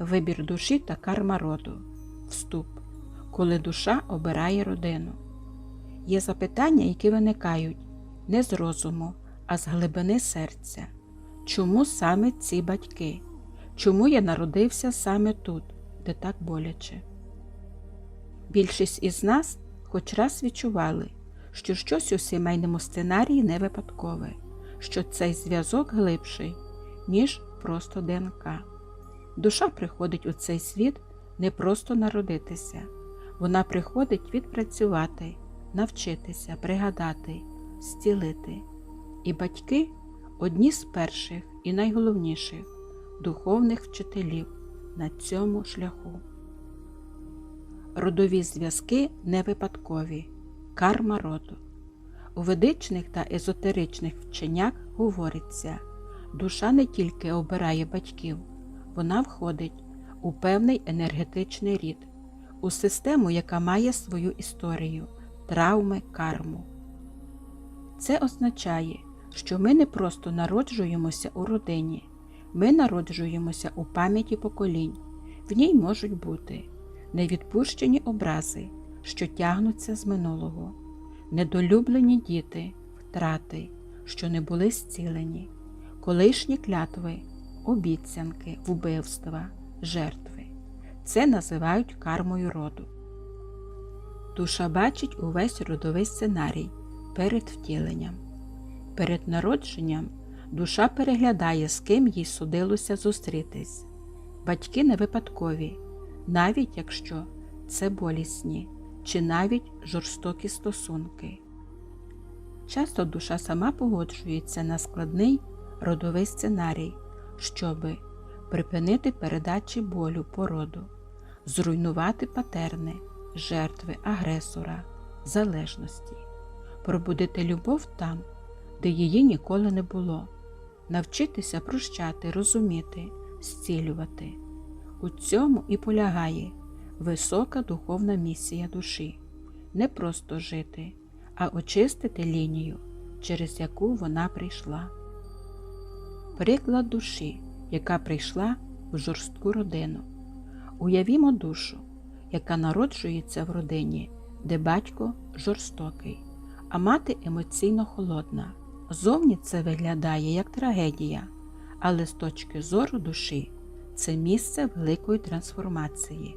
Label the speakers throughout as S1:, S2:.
S1: Вибір душі та карма роду. Вступ. Коли душа обирає родину. Є запитання, які виникають не з розуму, а з глибини серця. Чому саме ці батьки? Чому я народився саме тут, де так боляче? Більшість із нас хоч раз відчували, що щось у сімейному сценарії не випадкове, що цей зв'язок глибший, ніж просто ДНК. Душа приходить у цей світ не просто народитися, вона приходить відпрацювати, навчитися, пригадати, зцілити. І батьки одні з перших і найголовніших духовних вчителів на цьому шляху. Родові зв'язки не випадкові, карма роду. У ведичних та езотеричних вченнях говориться, душа не тільки обирає батьків, вона входить у певний енергетичний рід, у систему, яка має свою історію, травми, карму. Це означає, що ми не просто народжуємося у родині, ми народжуємося у пам'яті поколінь. В ній можуть бути невідпущені образи, що тягнуться з минулого, недолюблені діти, втрати, що не були зцілені, колишні клятви, обіцянки, вбивства, жертви. Це називають кармою роду. Душа бачить увесь родовий сценарій перед втіленням. Перед народженням душа переглядає, з ким їй судилося зустрітись. Батьки не випадкові, навіть якщо це болісні чи навіть жорстокі стосунки. Часто душа сама погоджується на складний родовий сценарій, щоби припинити передачі болю породу, зруйнувати патерни, жертви агресора, залежності, пробудити любов там, де її ніколи не було, навчитися прощати, розуміти, зцілювати. У цьому і полягає висока духовна місія душі не просто жити, а очистити лінію, через яку вона прийшла. Приклад душі, яка прийшла в жорстку родину. Уявімо душу, яка народжується в родині, де батько жорстокий, а мати емоційно холодна. Зовні це виглядає як трагедія, але з точки зору душі це місце великої трансформації.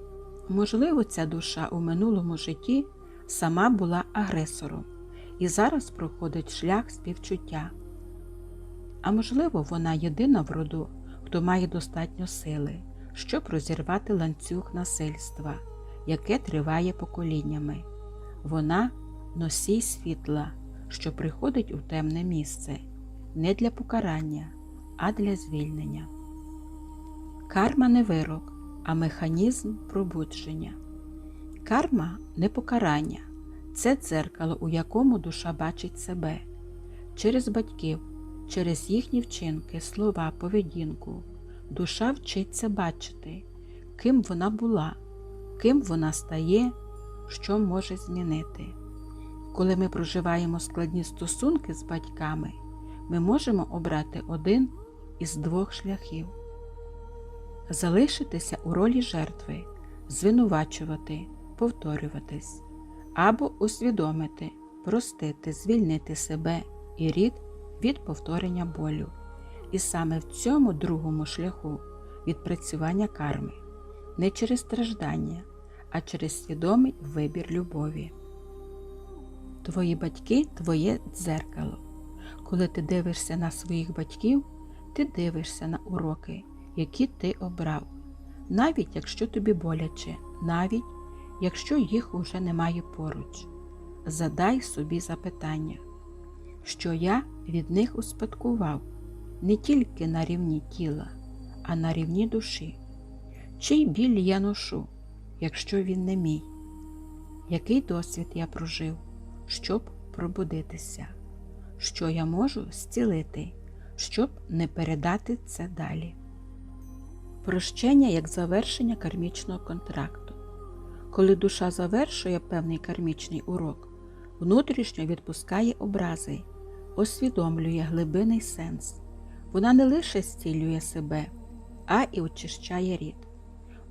S1: Можливо, ця душа у минулому житті сама була агресором і зараз проходить шлях співчуття. А можливо, вона єдина в роду, хто має достатньо сили, щоб розірвати ланцюг насильства, яке триває поколіннями. Вона носій світла, що приходить у темне місце, не для покарання, а для звільнення. Карма не вирок, а механізм пробудження. Карма не покарання, це дзеркало, у якому душа бачить себе через батьків, через їхні вчинки, слова, поведінку. Душа вчиться бачити, ким вона була, ким вона стає, що може змінити. Коли ми проживаємо складні стосунки з батьками, ми можемо обрати один із двох шляхів залишитися у ролі жертви, звинувачувати, повторюватись, або усвідомити, простити, звільнити себе і рід від повторення болю. І саме в цьому другому шляху відпрацювання карми, не через страждання, а через свідомий вибір любові. Твої батьки твоє дзеркало. Коли ти дивишся на своїх батьків, ти дивишся на уроки, які ти обрав, навіть якщо тобі боляче, навіть якщо їх уже немає поруч. Задай собі запитання, що я від них успадкував не тільки на рівні тіла, а на рівні душі. Чий біль я ношу, якщо він не мій? Який досвід я прожив, щоб пробудитися? Що я можу зцілити, щоб не передати це далі? Прощення як завершення кармічного контракту. Коли душа завершує певний кармічний урок, внутрішньо відпускає образи, усвідомлює глибинний сенс. Вона не лише зцілює себе, а і очищає рід.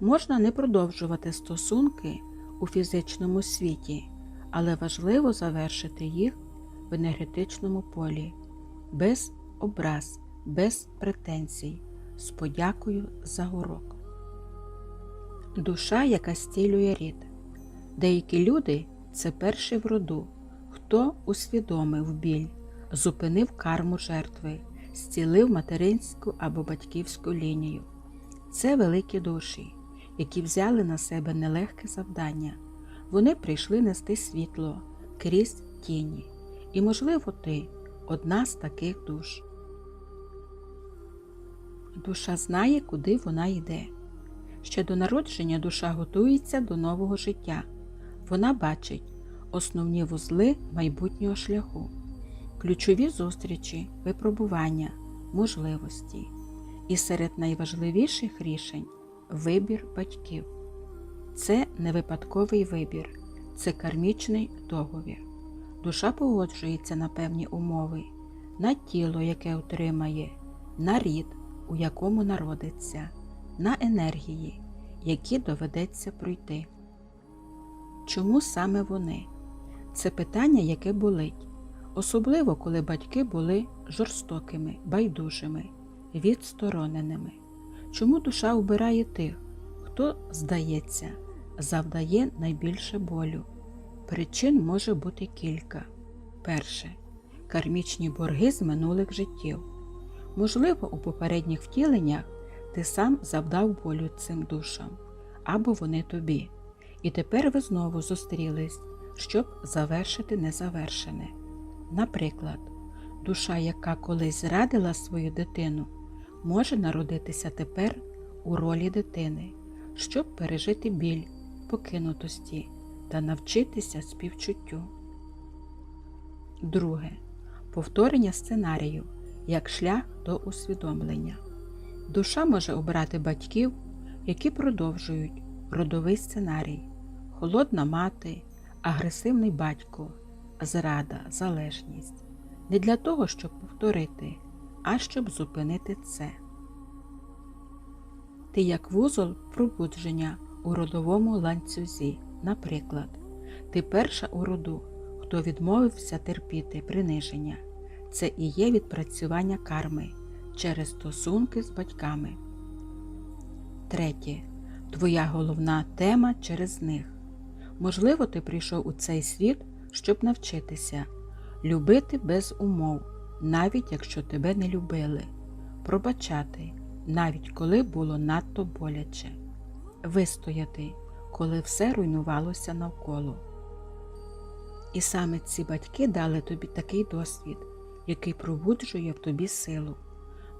S1: Можна не продовжувати стосунки у фізичному світі, але важливо завершити їх в енергетичному полі, без образ, без претензій, з подякою за урок. Душа, яка стілює рід. Деякі люди це перші в роду, хто усвідомив біль, зупинив карму жертви, зцілив материнську або батьківську лінію. Це великі душі, які взяли на себе нелегке завдання. Вони прийшли нести світло крізь тіні. І, можливо, ти одна з таких душ. Душа знає, куди вона йде. Ще до народження душа готується до нового життя. Вона бачить основні вузли майбутнього шляху, ключові зустрічі, випробування, можливості. І серед найважливіших рішень вибір батьків. Це не випадковий вибір, це кармічний договір. Душа погоджується на певні умови, на тіло, яке отримає, на рід, у якому народиться, на енергії, які доведеться пройти. Чому саме вони? Це питання, яке болить, особливо коли батьки були жорстокими, байдужими, відстороненими. Чому душа обирає тих, хто, здається, завдає найбільше болю? Причин може бути кілька. Перше кармічні борги з минулих життів. Можливо, у попередніх втіленнях ти сам завдав болю цим душам, або вони тобі. І тепер ви знову зустрілись, щоб завершити незавершене. Наприклад, душа, яка колись зрадила свою дитину, може народитися тепер у ролі дитини, щоб пережити біль, покинутості та навчитися співчуттю. Друге. Повторення сценарію як шлях до усвідомлення. Душа може обирати батьків, які продовжують родовий сценарій, холодна мати, агресивний батько, зрада, залежність. Не для того, щоб повторити, а щоб зупинити це. Ти як вузол пробудження у родовому ланцюзі. Наприклад, ти перша у роду, хто відмовився терпіти приниження. Це і є відпрацювання карми через стосунки з батьками. Третє. Твоя головна тема через них. Можливо, ти прийшов у цей світ, щоб навчитися любити без умов, навіть якщо тебе не любили, пробачати, навіть коли було надто боляче, вистояти коли все руйнувалося навколо. І саме ці батьки дали тобі такий досвід, який пробуджує в тобі силу.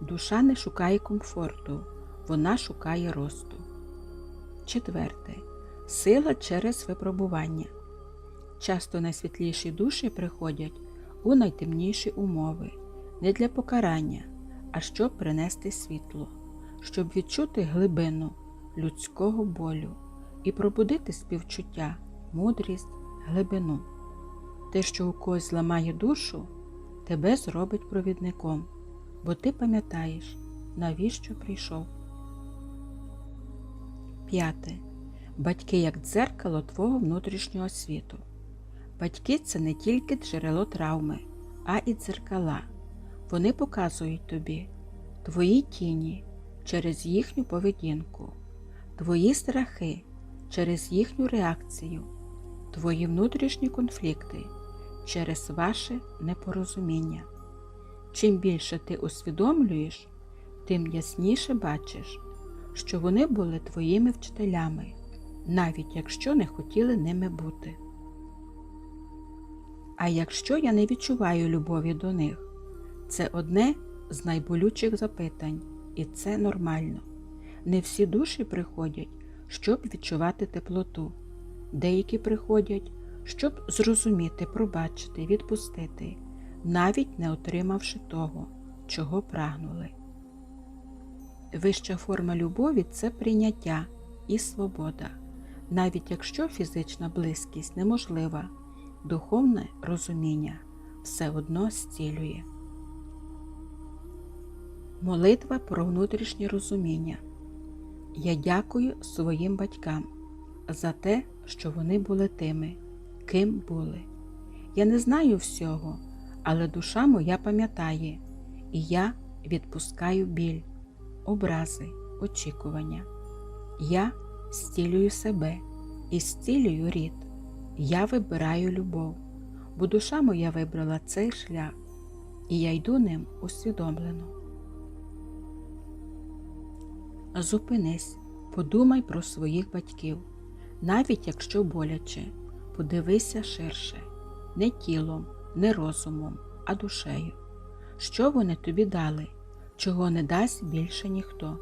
S1: Душа не шукає комфорту, вона шукає росту. Четверте. Сила через випробування. Часто найсвітліші душі приходять у найтемніші умови, не для покарання, а щоб принести світло, щоб відчути глибину людського болю і пробудити співчуття, мудрість, глибину. Те, що у когось зламає душу, тебе зробить провідником, бо ти пам'ятаєш, навіщо прийшов. П'яте. Батьки як дзеркало твого внутрішнього світу. Батьки це не тільки джерело травми, а і дзеркала. Вони показують тобі твої тіні через їхню поведінку, твої страхи через їхню реакцію, твої внутрішні конфлікти через ваше непорозуміння. Чим більше ти усвідомлюєш, тим ясніше бачиш, що вони були твоїми вчителями, навіть якщо не хотіли ними бути. А якщо я не відчуваю любові до них, це одне з найболючих запитань, і це нормально. Не всі душі приходять щоб відчувати теплоту. Деякі приходять, щоб зрозуміти, пробачити, відпустити, навіть не отримавши того, чого прагнули. Вища форма любові це прийняття і свобода, навіть якщо фізична близькість неможлива, духовне розуміння все одно зцілює. Молитва про внутрішнє розуміння. Я дякую своїм батькам за те, що вони були тими, ким були. Я не знаю всього, але душа моя пам'ятає, і я відпускаю біль, образи, очікування. Я зцілюю себе і зцілюю рід. Я вибираю любов, бо душа моя вибрала цей шлях, і я йду ним усвідомлено. Зупинись, подумай про своїх батьків, навіть якщо боляче, подивися ширше, не тілом, не розумом, а душею. Що вони тобі дали, чого не дасть більше ніхто?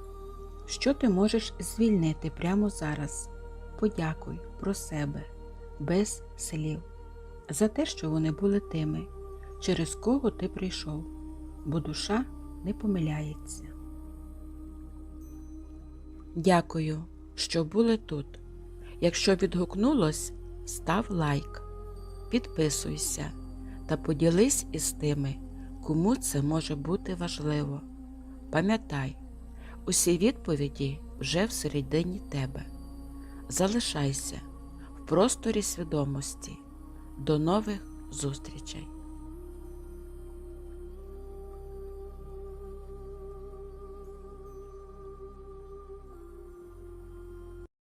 S1: Що ти можеш звільнити прямо зараз? Подякуй про себе, без слів, за те, що вони були тими, через кого ти прийшов, бо душа не помиляється. Дякую, що були тут. Якщо відгукнулось, став лайк, підписуйся та поділись із тими, кому це може бути важливо. Пам'ятай, усі відповіді вже всередині тебе. Залишайся просторі свідомості. До нових зустрічей!